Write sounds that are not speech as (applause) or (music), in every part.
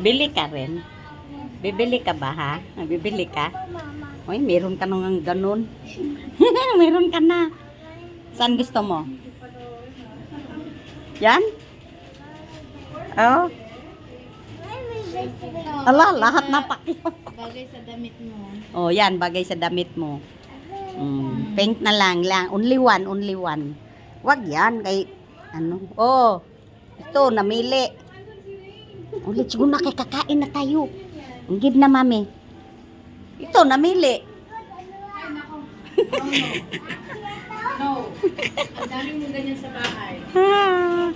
Bili ka rin. Bibili ka ba ha? Bibili ka? Uy, meron ka nang ganun. (laughs) meron ka na. Saan gusto mo? Yan? Oh. Ala, lahat na pakyo. Bagay sa damit mo. Oh, yan, bagay sa damit mo. Mm, pink na lang, lang. Only one, only one. Wag yan, kay, ano, oh, ito, namili. Ulit, siguro na kay kakain na tayo. Ang give na, mami. Ito, namili. No. Ang dami mo ganyan sa bahay. Ah.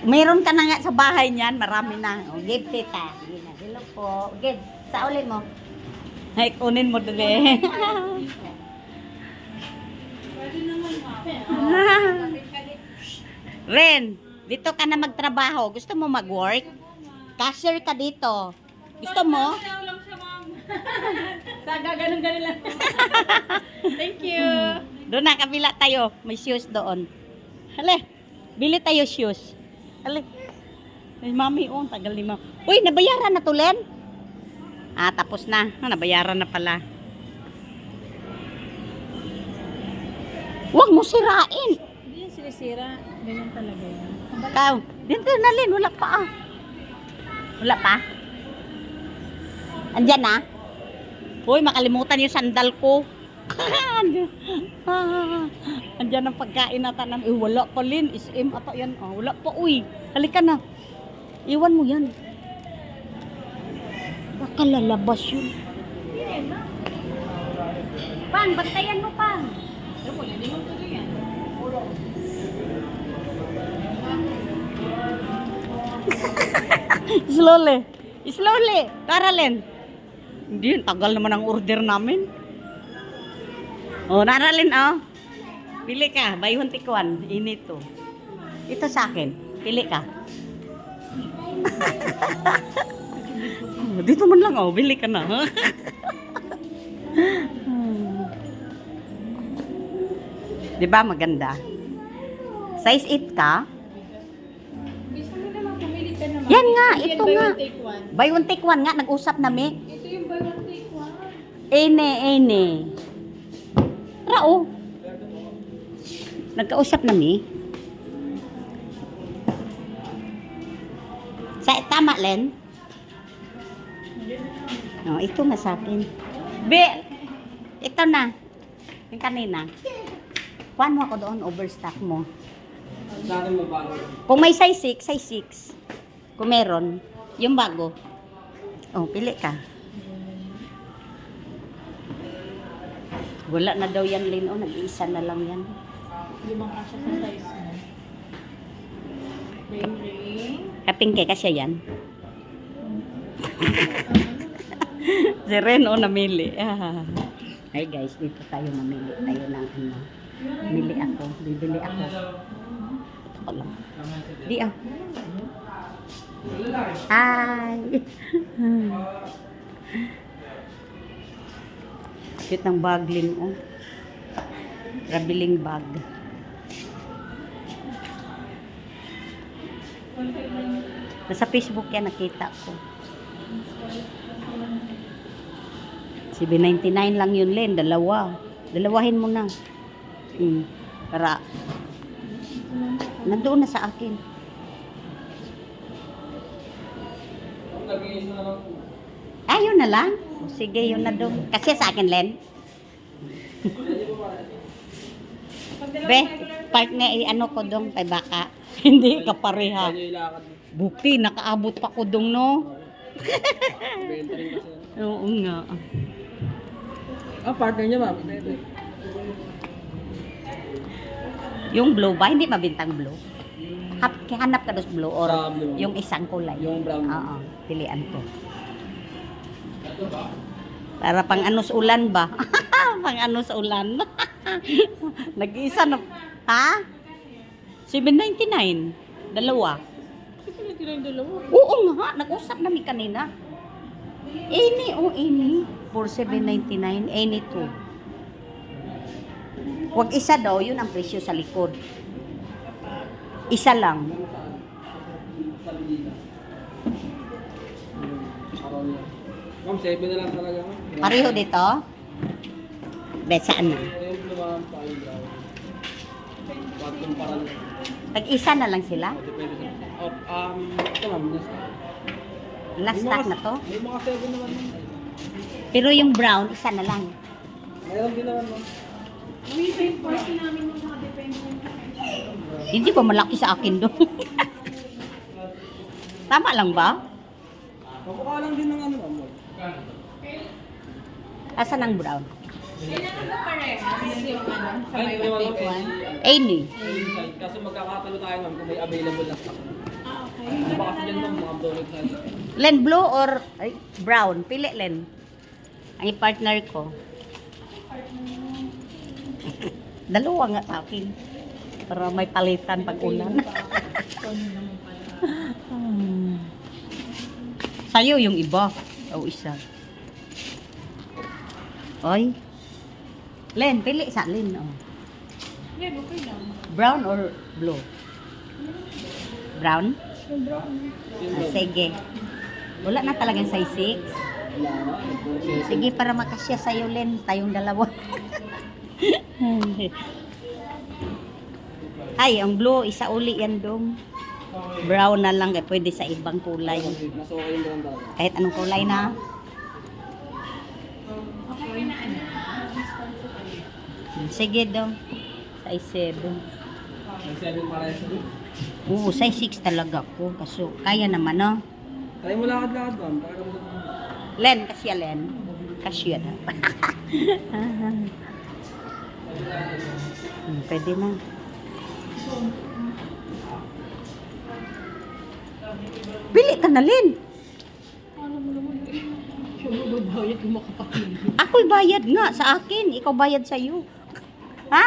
Meron ka na nga sa bahay niyan, marami na. O, give tita. Hello po. Give. Sa uli mo. Ay, kunin mo dali. (laughs) Ren, dito ka na magtrabaho. Gusto mo mag-work? Cashier ka dito. Gusto mo? (laughs) Sa gaganon ganon lang. (laughs) Thank you. Doon na, kabila tayo. May shoes doon. Hali, bili tayo shoes. Hali. Ay, mami, oh, tagal ni mami. Uy, nabayaran na to, Len? Ah, tapos na. Ah, nabayaran na pala. Huwag mo sirain. Hindi sinisira. Ganyan talaga yan. Ikaw, dito na, Len. Wala pa, ah. Wala pa? Andyan na? Uy, makalimutan yung sandal ko. (laughs) Andyan. Ah, Andyan ang pagkain na tanan. Eh, wala pa, Lin. SM ata yan. Ah, wala pa, uy. Halika na. Iwan mo yan. Baka lalabas yun. Pang, bantayan mo, Pang. (laughs) Slowly. Slowly. Karalin. Hindi, tagal naman ang order namin. Oh, naralin, oh. Pili ka. Take one. Inito. Ito sa akin. Pili ka. (laughs) oh, dito man lang, oh. Bili ka na. (laughs) Di ba maganda? Size 8 ka? Yan nga, ito nga. Buy one, take one nga. Nag-usap nami. Ito yung buy one, take one. Ene, ene. Rao. Nagkausap nami. Sa tama, Len? No, ito na sa akin. Be, ito na. Yung kanina. Kuhan mo ako doon, overstock mo. Kung may size 6, size 6. Kung meron, yung bago. Oh, pili ka. Wala na daw yan, Lin. Oh, nag-iisa na lang yan. Limang kasya sa size mo. Ring, ring. Kaping kay kasi yan. (laughs) si Ren, oh, namili. (laughs) Ah. Ay guys, dito tayo mamili tayo ng ano. Mili ako, bibili ako. Ko lang. Di ah. Hi! (laughs) Cute ng bagling, oh. Rabiling bag. Nasa Facebook yan nakita ko. 799 lang yun, Len. Dalawa. Dalawahin mo na. Hmm. Para. Nandoon na sa akin. Ah, yun na lang. O, sige, yun na doon. Kasi sa akin, Len. Be, part na ano ko doon kay baka. (laughs) Hindi ka pareha. Kanya ilakad. Buki, nakaabot pa ko doon, no? (laughs) Oo nga. Ah, partner niya ma'am. Yung blue ba? Hindi mabintang blue. Hap, hanap ka doon sa blue or Sa blue. yung isang kulay. Yung brown. Oo, pilian ko. Para pang ano sa ulan ba? (laughs) pang ano sa ulan. (laughs) Nag-iisa na. Ha? 799. Dalawa. Oo nga, nag-usap namin kanina. Any o any for 799, any two. Huwag isa daw, yun ang presyo sa likod. Isa lang. Ma'am, 7 na lang talaga. Pareho dito? Be, saan na? Tag-isa na lang sila? Um, ito ma'am, last. Stock na to? May mga 7 naman. Pero yung brown, isa na lang. Mayroon din naman ma'am. Hindi ba malaki sa akin doon? Tama lang ba? Kapukha lang din ng ano ma'am. Asan ang brown? Kailangan ba parehas yung ano, sa Ay, may take one? Inside. Kaso magkakatalo tayo ma'am kung may available na stock. Ah, okay. Baka kasi dyan ma'am, mga donut. Len blue or ay, brown? Pili, Len. Ang partner ko. Dalawa nga akin. Para may palitan pag ulan. Hmm. (laughs) Sa'yo yung iba. O isa. Oy. Len, pili sa Len. Oh. Brown or blue? Brown? Ah, sige. Wala na talagang size 6. Wala na. nagpo- Sige, para makasya sa'yo, Len. Tayong dalawa. (laughs) (laughs) Ay, ang blue, isa uli yan dong. Brown na lang, eh, pwede sa ibang kulay. Kahit anong kulay na. Sige dong. Size 7. May 7 para sa Oo, size 6 talaga ko. Kaso, kaya naman, no? Try mo lakad-lakad ma'am. Len, kasya, Len. Kasya (laughs) na. (laughs) Hmm, pwede na. Pili ka na. Ano naman eh. Ako'y bayad nga sa akin. Ikaw bayad sa iyo. Ha?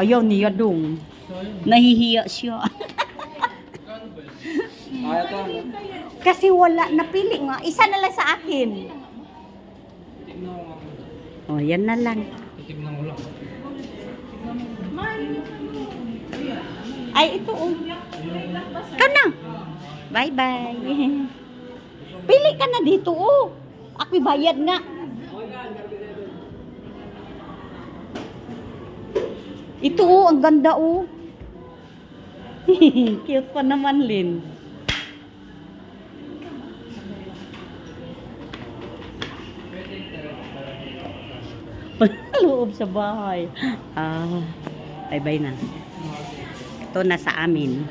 Ayaw niya dong. Nahihiya siya. Kasi wala. Napili nga. Isa na lang sa akin. Tignan ko nga. O, yan na lang. Ay, ito oh. Ikaw na. Bye-bye. (laughs) Pili ka na dito oh. Ako'y bayad nga. Ito oh, ang ganda oh. (laughs) Cute pa naman, Lin. Loob sa bahay. Ah, bye-bye na. Ito na sa amin.